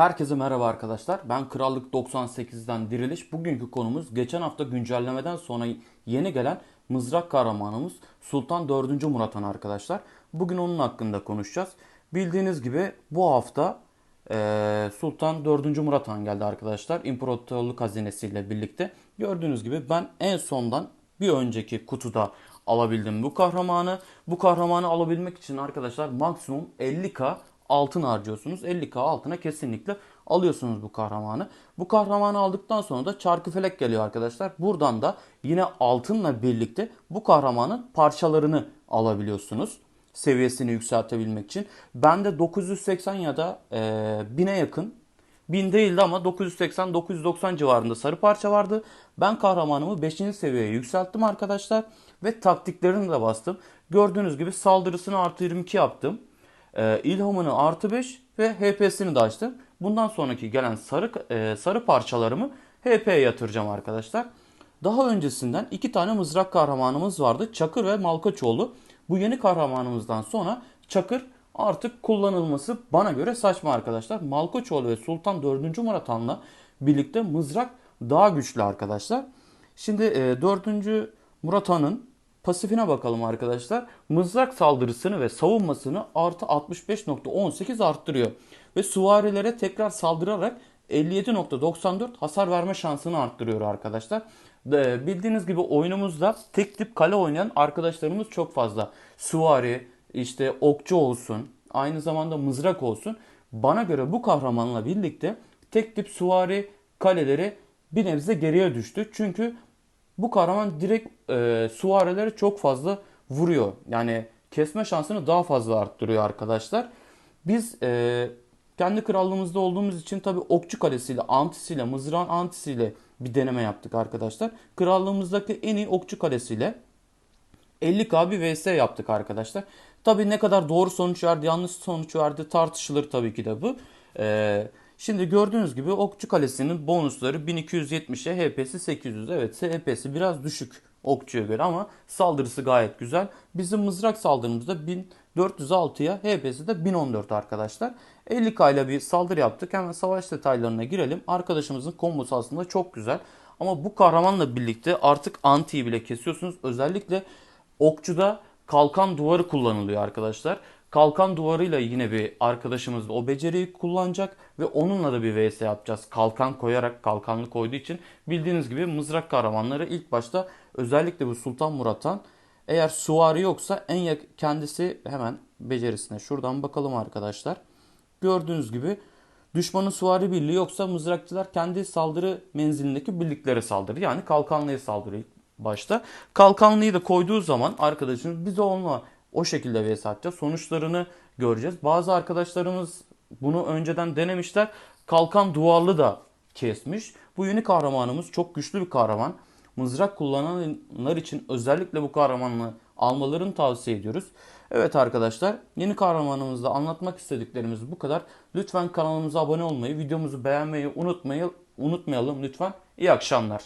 Herkese merhaba arkadaşlar. Ben Krallık 98'den Diriliş. Bugünkü konumuz geçen hafta güncellemeden sonra yeni gelen mızrak kahramanımız Sultan 4. Murat Han arkadaşlar. Bugün onun hakkında konuşacağız. Bildiğiniz gibi bu hafta eee, Sultan 4. Murat Han geldi arkadaşlar. İmparatorluk hazinesiyle birlikte. Gördüğünüz gibi ben en sondan bir önceki kutuda alabildim bu kahramanı. Bu kahramanı alabilmek için arkadaşlar maksimum 50k altın harcıyorsunuz. 50k altına kesinlikle alıyorsunuz bu kahramanı. Bu kahramanı aldıktan sonra da çarkıfelek geliyor arkadaşlar. Buradan da yine altınla birlikte bu kahramanın parçalarını alabiliyorsunuz. Seviyesini yükseltebilmek için. Bende 980 ya da e, 1000'e yakın 1000 değildi ama 980-990 civarında sarı parça vardı. Ben kahramanımı 5. seviyeye yükselttim arkadaşlar. Ve taktiklerini de bastım. Gördüğünüz gibi saldırısını artı 22 yaptım. Ee, ilhamını artı 5 ve HP'sini de açtım. Bundan sonraki gelen sarı e, sarı parçalarımı HP'ye yatıracağım arkadaşlar. Daha öncesinden iki tane mızrak kahramanımız vardı. Çakır ve Malkaçoğlu. Bu yeni kahramanımızdan sonra Çakır artık kullanılması bana göre saçma arkadaşlar. Malkoçoğlu ve Sultan 4. Murat Han'la birlikte mızrak daha güçlü arkadaşlar. Şimdi e, 4. Murat Han'ın pasifine bakalım arkadaşlar. Mızrak saldırısını ve savunmasını artı 65.18 arttırıyor. Ve süvarilere tekrar saldırarak 57.94 hasar verme şansını arttırıyor arkadaşlar. De, bildiğiniz gibi oyunumuzda tek tip kale oynayan arkadaşlarımız çok fazla. Süvari, işte okçu olsun, aynı zamanda mızrak olsun. Bana göre bu kahramanla birlikte tek tip süvari kaleleri bir nebze geriye düştü. Çünkü bu kahraman direkt e, süvarilere çok fazla vuruyor. Yani kesme şansını daha fazla arttırıyor arkadaşlar. Biz e, kendi krallığımızda olduğumuz için tabi okçu kalesiyle, antisiyle, mızrağın antisiyle bir deneme yaptık arkadaşlar. Krallığımızdaki en iyi okçu kalesiyle 50k bir vs yaptık arkadaşlar. Tabi ne kadar doğru sonuç verdi, yanlış sonuç verdi tartışılır tabii ki de bu. Ee, şimdi gördüğünüz gibi Okçu Kalesi'nin bonusları 1270'e HP'si 800. Evet HP'si biraz düşük Okçu'ya göre ama saldırısı gayet güzel. Bizim mızrak saldırımızda 1406'ya HP'si de 1014 arkadaşlar. 50k ile bir saldırı yaptık. Hemen savaş detaylarına girelim. Arkadaşımızın kombosu aslında çok güzel. Ama bu kahramanla birlikte artık antiyi bile kesiyorsunuz. Özellikle Okçu'da kalkan duvarı kullanılıyor arkadaşlar. Kalkan duvarıyla yine bir arkadaşımız da o beceriyi kullanacak ve onunla da bir vs yapacağız. Kalkan koyarak kalkanlı koyduğu için bildiğiniz gibi mızrak kahramanları ilk başta özellikle bu Sultan Murat'tan eğer suvari yoksa en yak kendisi hemen becerisine şuradan bakalım arkadaşlar. Gördüğünüz gibi düşmanın suvari birliği yoksa mızrakçılar kendi saldırı menzilindeki birliklere saldırır. Yani kalkanlıya saldırıyor başta. Kalkanlıyı da koyduğu zaman arkadaşımız biz onunla o şekilde vs atacağız. Sonuçlarını göreceğiz. Bazı arkadaşlarımız bunu önceden denemişler. Kalkan duvarlı da kesmiş. Bu yeni kahramanımız çok güçlü bir kahraman. Mızrak kullananlar için özellikle bu kahramanı almalarını tavsiye ediyoruz. Evet arkadaşlar yeni kahramanımızda anlatmak istediklerimiz bu kadar. Lütfen kanalımıza abone olmayı, videomuzu beğenmeyi unutmayı, unutmayalım lütfen. İyi akşamlar.